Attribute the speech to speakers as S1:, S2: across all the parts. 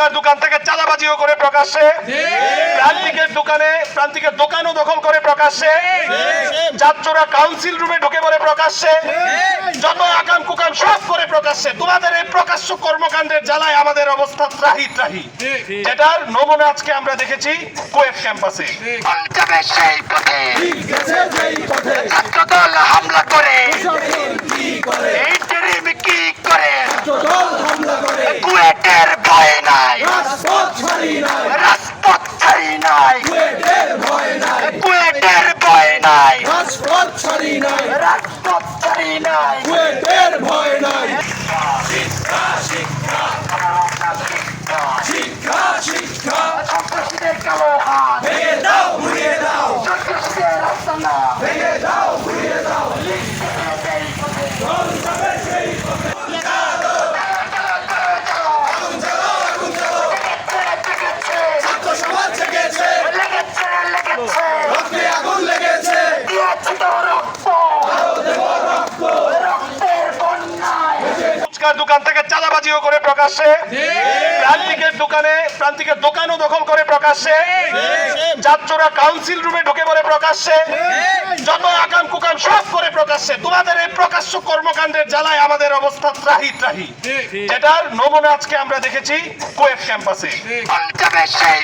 S1: ফুচকার দোকান থেকে চাঁদাবাজিও করে প্রকাশ্যে। প্রান্তিকের দোকানে প্রান্তিকের দোকানও দখল করে প্রকাশ্যে। যাত্ররা কাউন্সিল রুমে ঢুকে পড়ে প্রকাশ্যে। যত আকাম কুকাম সব করে প্রকাশ্যে। তোমাদের এই প্রকাশ্য কর্মকাণ্ডের জ্বালায় আমাদের অবস্থা ত্রাহি ত্রাহি। যেটার নমুনা আজকে আমরা দেখেছি কোয়েট ক্যাম্পাসে।
S2: সেই পথে। ছাত্রদল হামলা করে? এই সন্ত্রাসীদের কালো হাত সন্ত্রাসীদের
S1: ফুচকার দোকান থেকে চাঁদাবাজিও করে প্রকাশ্যে। প্রান্তিকের দোকানে প্রান্তিকের দোকানও দখল করে প্রকাশ্যে। যাত্ররা কাউন্সিল রুমে ঢুকে পড়ে প্রকাশ্যে। যত আকাম কুকাম সব করে প্রকাশ্যে। তোমাদের এই প্রকাশ্য কর্মকাণ্ডের জ্বালায় আমাদের অবস্থা ত্রাহি ত্রাহি। যেটার নমুনা আজকে আমরা দেখেছি কোয়েট ক্যাম্পাসে।
S2: সেই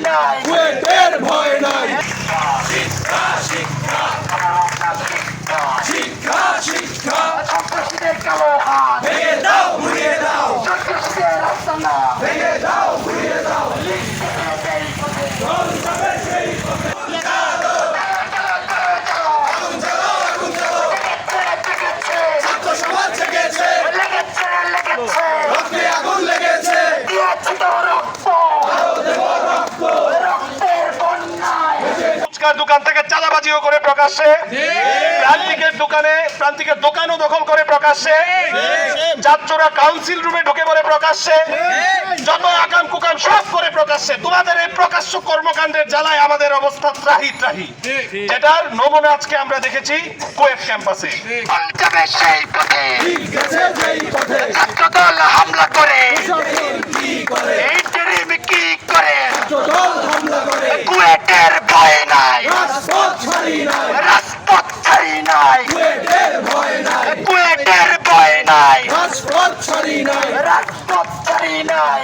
S2: 99.
S1: ফুচকার দোকান থেকে চাঁদাবাজিও করে প্রকাশ্যে। প্রান্তিকের দোকানে প্রান্তিকের দোকানও দখল করে প্রকাশ্যে। যাত্ররা কাউন্সিল রুমে ঢুকে পড়ে প্রকাশ্যে। যত আকাম কুকাম সব করে প্রকাশ্যে। তোমাদের এই প্রকাশ্য কর্মকাণ্ডের জ্বালায় আমাদের অবস্থা ত্রাহি ত্রাহি। যেটার নমুনা আজকে আমরা দেখেছি কোয়েট ক্যাম্পাসে।
S2: সেই পথে ছাত্রদল হামলা করে। এই কি ভয় নাই রাজপথ ছাড়ি নাই